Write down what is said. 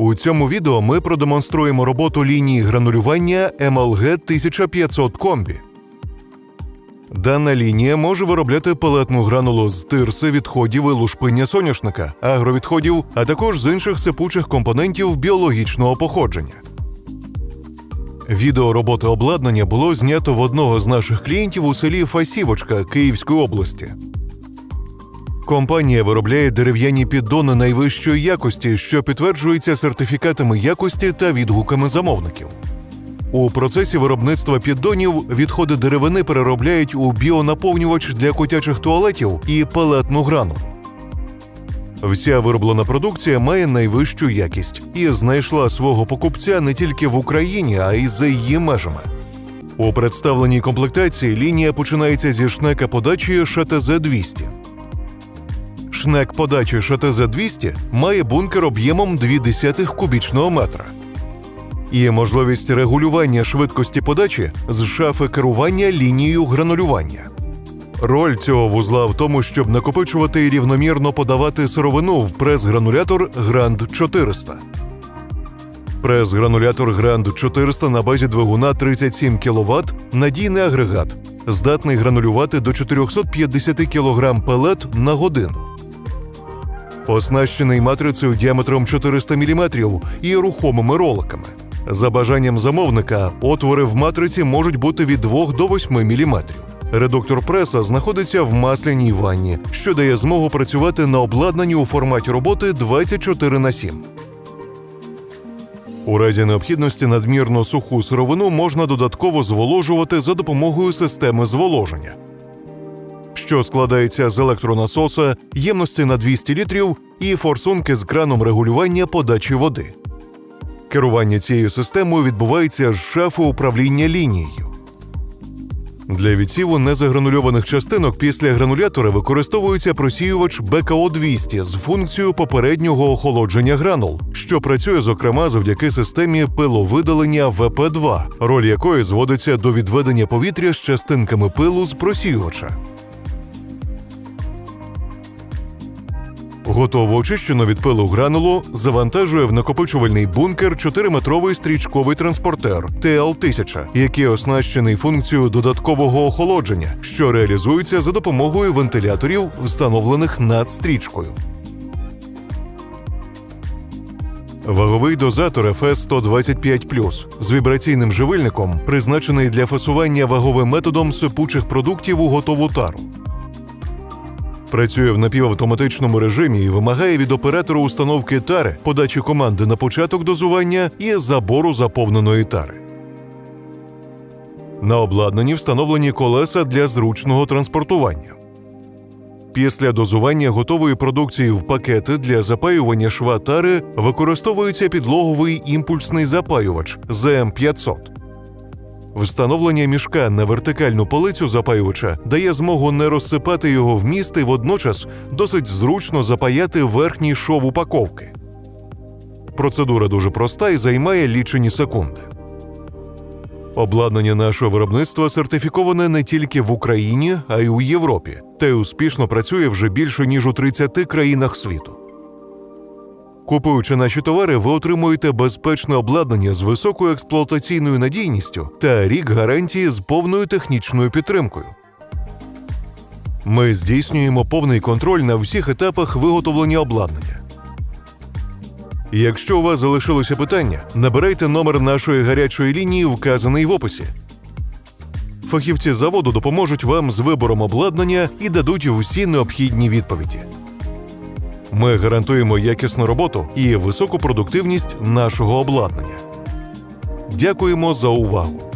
У цьому відео ми продемонструємо роботу лінії гранулювання MLG 1500 комбі. Дана лінія може виробляти пелетну гранулу з тирси, відходів і лушпиння соняшника, агровідходів, а також з інших сипучих компонентів біологічного походження. Відео роботи обладнання було знято в одного з наших клієнтів у селі Фасівочка Київської області. Компанія виробляє дерев'яні піддони найвищої якості, що підтверджуються сертифікатами якості та відгуками замовників. У процесі виробництва піддонів відходи деревини переробляють у біонаповнювач для котячих туалетів і пелетну гранулу. Вся вироблена продукція має найвищу якість і знайшла свого покупця не тільки в Україні, а й за її межами. У представленій комплектації лінія починається зі шнека подачі ШТЗ-200. Шнек подачі ШТЗ-200 має бункер об'ємом 0,2 кубічного метра і можливість регулювання швидкості подачі з шафи керування лінією гранулювання. Роль цього вузла в тому, щоб накопичувати і рівномірно подавати сировину в прес-гранулятор Grand 400. Прес-гранулятор Grand 400 на базі двигуна 37 кВт – надійний агрегат, здатний гранулювати до 450 кг пелет на годину. Оснащений матрицею діаметром 400 мм і рухомими роликами. За бажанням замовника, отвори в матриці можуть бути від 2 до 8 мм. Редуктор преса знаходиться в масляній ванні, що дає змогу працювати на обладнанні у форматі роботи 24 на 7. У разі необхідності надмірно суху сировину можна додатково зволожувати за допомогою системи зволоження, що складається з електронасоса, ємності на 200 літрів і форсунки з краном регулювання подачі води. Керування цією системою відбувається з шафи управління лінією. Для відсіву незагранульованих частинок після гранулятора використовується просіювач БКО-200 з функцією попереднього охолодження гранул, що працює зокрема завдяки системі пиловидалення ВП2, роль якої зводиться до відведення повітря з частинками пилу з просіювача. Готово очищено від пилу гранулу завантажує в накопичувальний бункер 4-метровий стрічковий транспортер ТЛ-1000, який оснащений функцією додаткового охолодження, що реалізується за допомогою вентиляторів, встановлених над стрічкою. Ваговий дозатор FS 125 з вібраційним живильником, призначений для фасування ваговим методом сипучих продуктів у готову тару. Працює в напівавтоматичному режимі і вимагає від оператора установки тари, подачі команди на початок дозування і забору заповненої тари. На обладнанні встановлені колеса для зручного транспортування. Після дозування готової продукції в пакети для запаювання шва тари використовується підлоговий імпульсний запаювач ЗМ500. Встановлення мішка на вертикальну полицю запаювача дає змогу не розсипати його в міст і водночас досить зручно запаяти верхній шов упаковки. Процедура дуже проста і займає лічені секунди. Обладнання нашого виробництва сертифіковане не тільки в Україні, а й у Європі, та й успішно працює вже більше ніж у 30 країнах світу. Купуючи наші товари, ви отримуєте безпечне обладнання з високою експлуатаційною надійністю та рік гарантії з повною технічною підтримкою. Ми здійснюємо повний контроль на всіх етапах виготовлення обладнання. Якщо у вас залишилося питання, набирайте номер нашої гарячої лінії, вказаний в описі. Фахівці заводу допоможуть вам з вибором обладнання і дадуть всі необхідні відповіді. Ми гарантуємо якісну роботу і високу продуктивність нашого обладнання. Дякуємо за увагу!